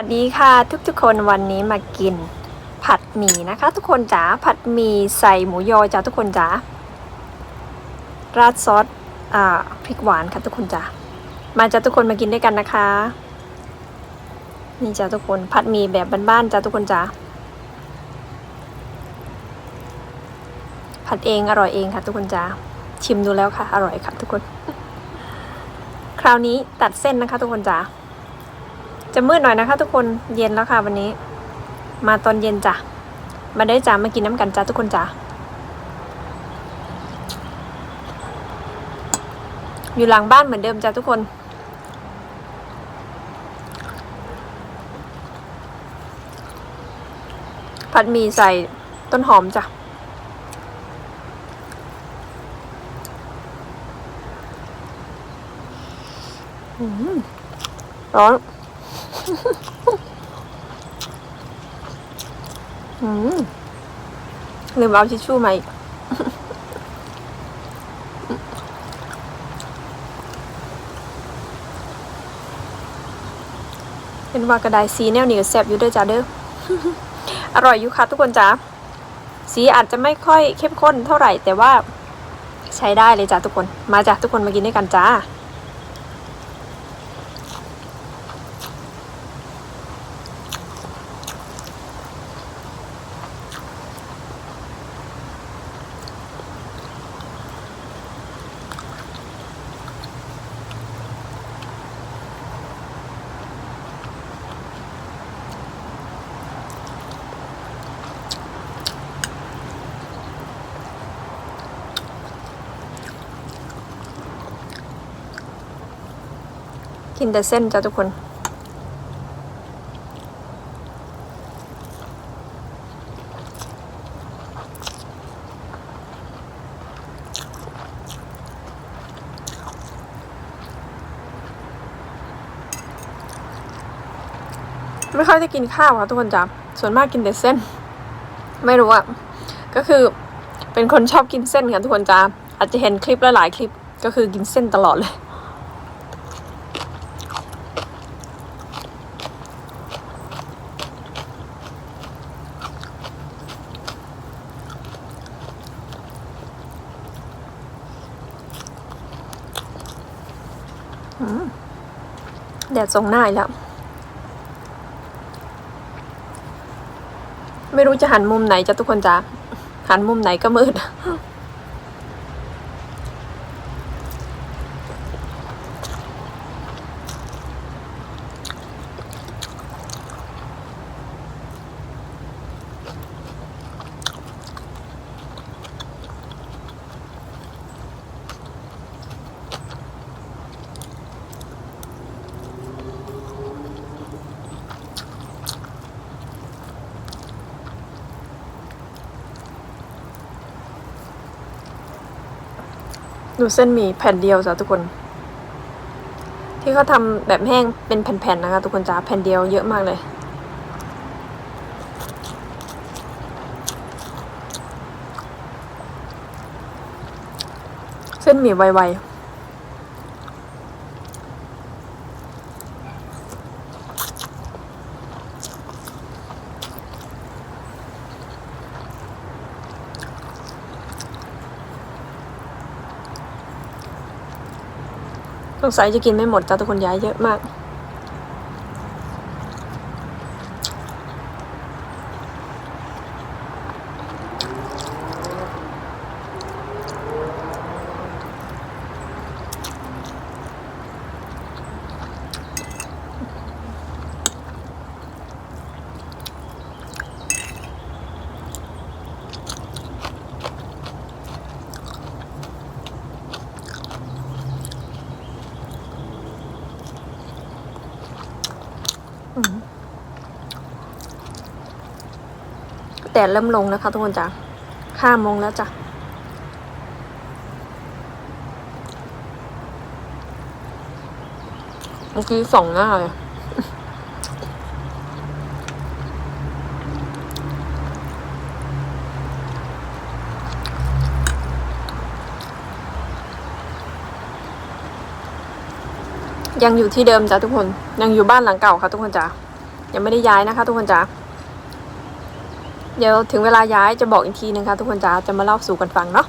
วัสดีค่ะทุกๆคนวันนี้มากินผัดหมี่นะคะ ทุกคนจ๋าผัดหมี่ใส่หมูยอจ้าทุกคนจ๋าราดซอสอ่าพริกหวานค่ะทุกคนจ๋ามาจ้าทุกคนมากินด้วยกันนะคะ นี่จ้าทุกคนผัดหมี่แบบบ้านๆจ้าทุกคนจ๋าผัดเองอร่อยเองค่ะ ทุกคนจ๋าชิมดูแล้วค่ะ อร่อยค่ะ ทุกคน คราวนี้ตัดเส้นนะคะ ทุกคนจ๋า จะมืดหน่อยนะคะ ทุกคนเย็นแล้วค่ะวันนี้ มาตอนเย็นจ้ะมาได้จ้ามากินน้ำกันจ้าทุกคนจ้าอยู่หลังบ้านเหมือนเดิมจ้าทุกคนผัดหมี่ใส่ต้นหอมจ้ะอืมร้อน ลืมเอาทิชชู่มาอีกเป็นว่ากระไดสีแนวนี้ก็แซ่บอยู่เด้วยจ้าเด้อ อร่อยอยู่ค่ะทุกคนจ้าสีอาจจะไม่ค่อยเข้มข้นเท่าไหร่ แต่ว่าใช้ได้เลยจ้าทุกคน มาจ้าทุกคนมากินด้วยกันจ้า กินแต่เส้นจ้าทุกคน ไม่ค่อยได้กินข้าวค่ะทุกคนจ้ะส่วนมากกินแต่เส้น ไม่รู้อะก็คือเป็นคนชอบกินเส้นค่ะทุกคนจ้าอาจจะเห็นคลิปลหลายคลิปก็คือกินเส้นตลอดเลย ดดส่งหน้าอีกแล้ว ไม่รู้จะหันมุมไหนจะทุกคนจ้าหันมุมไหนก็มืด ดูเส้นหมี่แผ่นเดียวจ้ะทุกคน ที่เขาทำแบบแห้งเป็นแผ่นๆนะคะ ทุกคนจ้าแผ่นเดียวเยอะมากเลยเส้นหมี่ไวๆ สงสัยจะกินไม่หมดจ้าทุกคนย้ายเยอะมาก แต่เริ่มลงแล้วค่ะทุกคนจ้ะห้าโมงแล้วจ้ะเมื่อกี้สองหน้าเลยยังอยู่ที่เดิมจ้ะทุกคน ยังอยู่บ้านหลังเก่าค่ะทุกคนจ้ะยังไม่ได้ย้ายนะคะ ทุกคนจ๋า เดี๋ยวถึงเวลาย้ายจะบอกอีกทีนึงค่ะทุกคนจ๋าจะมาเล่าสู่กันฟังเนาะ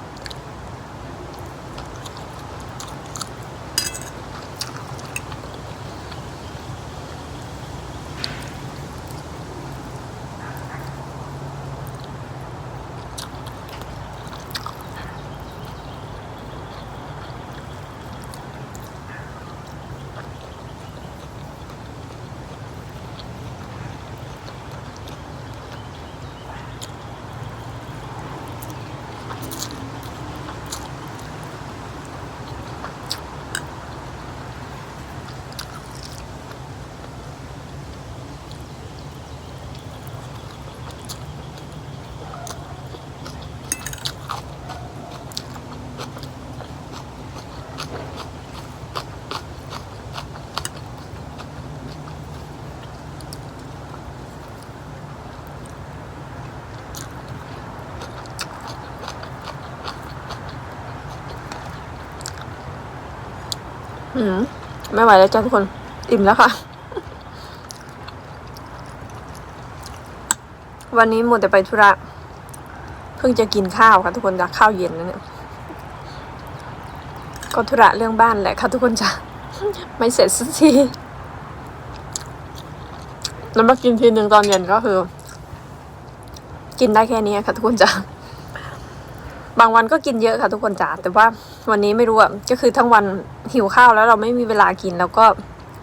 อืมไม่ไหวแล้วจ้าทุกคน อิ่มแล้วค่ะ วันนี้หมัวแต่ไปธุระ เพิ่งจะกินข้าวค่ะทุกคนจากข้าวเย็นนะเนี่ย ก็ธุระเรื่องบ้านแหละค่ะทุกคนจ้ะ ไม่เสร็จสักทีแล้วมากินทีหนึ่งตอนเย็นก็คือ กินได้แค่นี้ค่ะทุกคนจ้ะ บางวันก็กินเยอะค่ะทุกคนจ๋าแต่ว่าวันนี้ไม่รู้อะก็คือทั้งวันหิวข้าวแล้วเราไม่มีเวลากินแล้วก็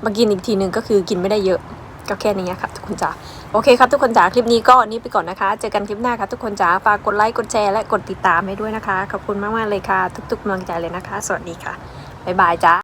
มากินอีกทีหนึ่งก็คือกินไม่ได้เยอะก็แค่นี้ค่ะทุกคนจ๋าโอเคครับทุกคนจ๋าคลิปนี้ก็นี้ไปก่อนนะคะ เจอกันคลิปหน้าค่ะทุกคนจ๋าฝากกดไลค์กดแชร์และกดติดตามให้ด้วยนะคะ ขอบคุณมากๆเลยค่ะ ทุกๆกำลังใจเลยนะคะ สวัสดีค่ะบ๊ายบายจ้า